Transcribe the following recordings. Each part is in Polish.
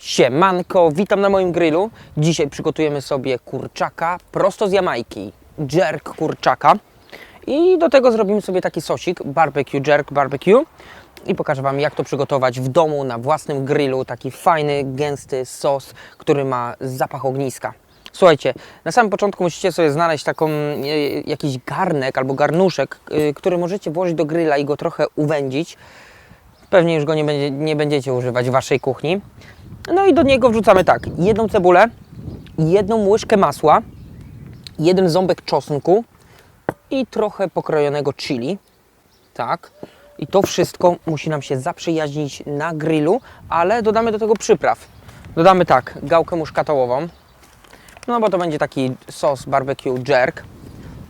Siemanko, witam na moim grillu. Dzisiaj przygotujemy sobie kurczaka prosto z Jamajki. Jerk kurczaka. I do tego zrobimy sobie taki sosik, barbecue jerk barbecue. I pokażę Wam jak to przygotować w domu, na własnym grillu. Taki fajny, gęsty sos, który ma zapach ogniska. Słuchajcie, na samym początku musicie sobie znaleźć taką, e, jakiś garnek albo garnuszek, e, który możecie włożyć do grilla i go trochę uwędzić. Pewnie już go nie, będzie, nie będziecie używać w Waszej kuchni. No i do niego wrzucamy tak, jedną cebulę, jedną łyżkę masła, jeden ząbek czosnku i trochę pokrojonego chili. Tak. I to wszystko musi nam się zaprzyjaźnić na grillu, ale dodamy do tego przypraw. Dodamy tak, gałkę muszkatołową, no bo to będzie taki sos barbecue jerk.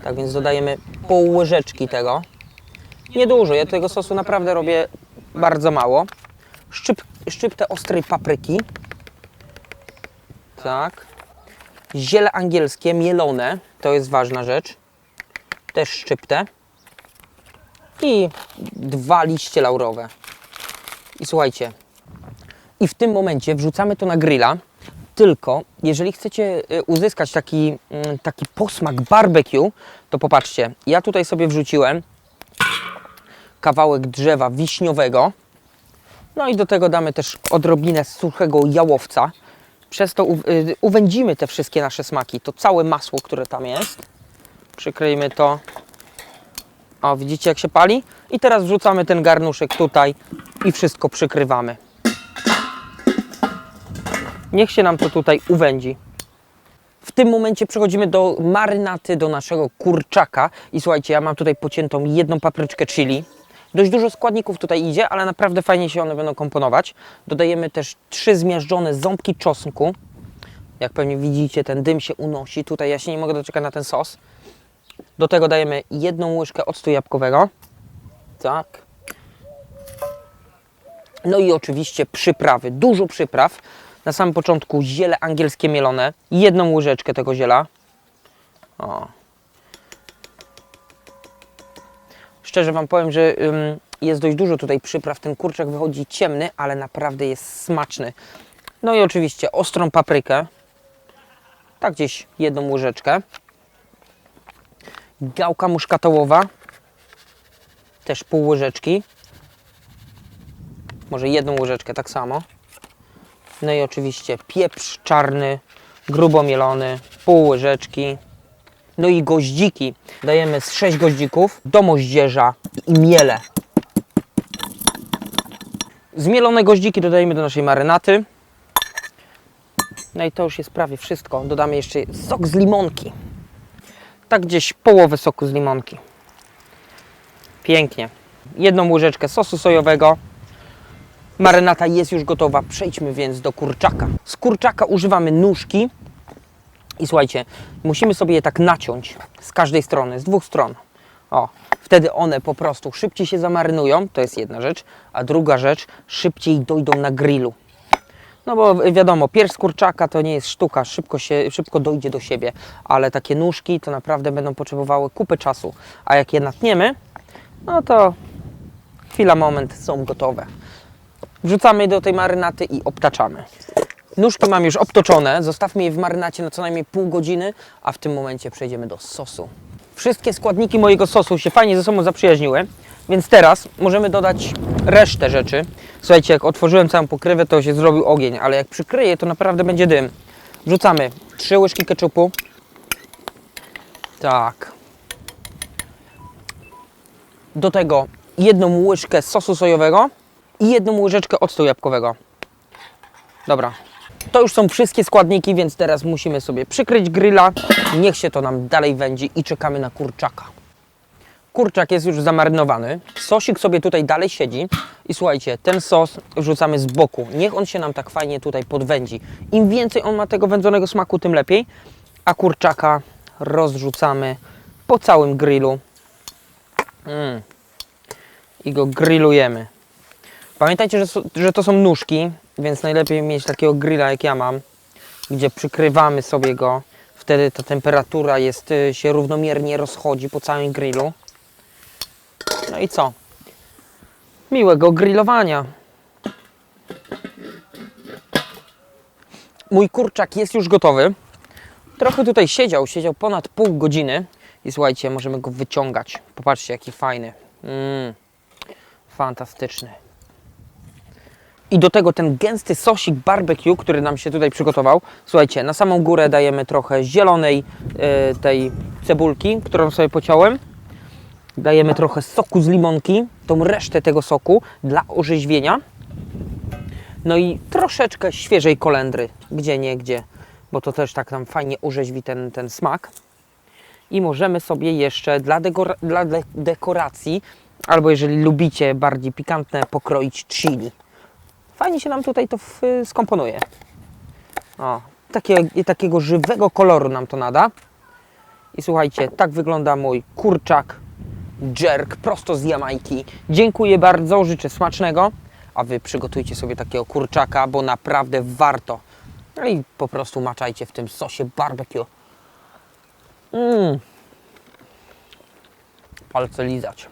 Tak więc dodajemy pół łyżeczki tego. Niedużo, ja tego sosu naprawdę robię bardzo mało. Szczyp, szczyptę ostrej papryki. Tak. Ziele angielskie, mielone, to jest ważna rzecz. Też szczyptę. I dwa liście laurowe. I słuchajcie, i w tym momencie wrzucamy to na grilla. Tylko jeżeli chcecie y, uzyskać taki, mm, taki posmak barbecue, to popatrzcie, ja tutaj sobie wrzuciłem kawałek drzewa wiśniowego. No i do tego damy też odrobinę suchego jałowca. Przez to y, uwędzimy te wszystkie nasze smaki, to całe masło, które tam jest. Przykryjmy to. O, widzicie jak się pali? I teraz wrzucamy ten garnuszek tutaj i wszystko przykrywamy. Niech się nam to tutaj uwędzi. W tym momencie przechodzimy do marynaty, do naszego kurczaka. I słuchajcie, ja mam tutaj pociętą jedną papryczkę chili. Dość dużo składników tutaj idzie, ale naprawdę fajnie się one będą komponować. Dodajemy też trzy zmiażdżone ząbki czosnku. Jak pewnie widzicie, ten dym się unosi. Tutaj ja się nie mogę doczekać na ten sos. Do tego dajemy jedną łyżkę octu jabłkowego. Tak. No i oczywiście przyprawy, dużo przypraw. Na samym początku ziele angielskie mielone, jedną łyżeczkę tego ziela. O. Szczerze Wam powiem, że jest dość dużo tutaj przypraw. Ten kurczak wychodzi ciemny, ale naprawdę jest smaczny. No i oczywiście ostrą paprykę. Tak gdzieś jedną łyżeczkę. Gałka muszkatołowa. Też pół łyżeczki. Może jedną łyżeczkę tak samo. No i oczywiście pieprz czarny, grubo mielony, pół łyżeczki. No i goździki. Dajemy z 6 goździków do moździerza i miele. Zmielone goździki dodajemy do naszej marynaty. No i to już jest prawie wszystko. Dodamy jeszcze sok z limonki. Tak gdzieś połowę soku z limonki. Pięknie. Jedną łyżeczkę sosu sojowego. Marynata jest już gotowa. Przejdźmy więc do kurczaka. Z kurczaka używamy nóżki. I słuchajcie, musimy sobie je tak naciąć z każdej strony, z dwóch stron. O, wtedy one po prostu szybciej się zamarynują, to jest jedna rzecz, a druga rzecz, szybciej dojdą na grillu. No bo wiadomo, pierś z kurczaka to nie jest sztuka, szybko, się, szybko dojdzie do siebie, ale takie nóżki to naprawdę będą potrzebowały kupę czasu, a jak je natniemy, no to chwila, moment, są gotowe. Wrzucamy do tej marynaty i obtaczamy. Nóżki mam już obtoczone, zostawmy je w marynacie na co najmniej pół godziny, a w tym momencie przejdziemy do sosu. Wszystkie składniki mojego sosu się fajnie ze sobą zaprzyjaźniły, więc teraz możemy dodać resztę rzeczy. Słuchajcie, jak otworzyłem całą pokrywę, to się zrobił ogień, ale jak przykryję, to naprawdę będzie dym. Wrzucamy 3 łyżki ketchupu. Tak. Do tego jedną łyżkę sosu sojowego i jedną łyżeczkę octu jabłkowego. Dobra. To już są wszystkie składniki, więc teraz musimy sobie przykryć grilla. Niech się to nam dalej wędzi i czekamy na kurczaka. Kurczak jest już zamarynowany. Sosik sobie tutaj dalej siedzi. I słuchajcie, ten sos wrzucamy z boku. Niech on się nam tak fajnie tutaj podwędzi. Im więcej on ma tego wędzonego smaku, tym lepiej. A kurczaka rozrzucamy po całym grillu. Mm. I go grillujemy. Pamiętajcie, że, że to są nóżki, więc najlepiej mieć takiego grilla jak ja mam, gdzie przykrywamy sobie go. Wtedy ta temperatura jest, y, się równomiernie rozchodzi po całym grillu. No i co? Miłego grillowania. mój kurczak jest już gotowy. Trochę tutaj siedział, siedział ponad pół godziny. I słuchajcie, możemy go wyciągać. Popatrzcie, jaki fajny. Mm, fantastyczny. I do tego ten gęsty sosik barbecue, który nam się tutaj przygotował. Słuchajcie, na samą górę dajemy trochę zielonej e, tej cebulki, którą sobie pociąłem. Dajemy trochę soku z limonki, tą resztę tego soku dla orzeźwienia. No i troszeczkę świeżej kolendry, gdzie nie gdzie, bo to też tak nam fajnie orzeźwi ten, ten smak. I możemy sobie jeszcze dla, dekora- dla de- dekoracji, albo jeżeli lubicie bardziej pikantne, pokroić chili. Fajnie się nam tutaj to skomponuje. O, takie, takiego żywego koloru nam to nada. I słuchajcie, tak wygląda mój kurczak jerk prosto z Jamajki. Dziękuję bardzo, życzę smacznego. A Wy przygotujcie sobie takiego kurczaka, bo naprawdę warto. No i po prostu maczajcie w tym sosie barbecue. Mmm. Palce lizać.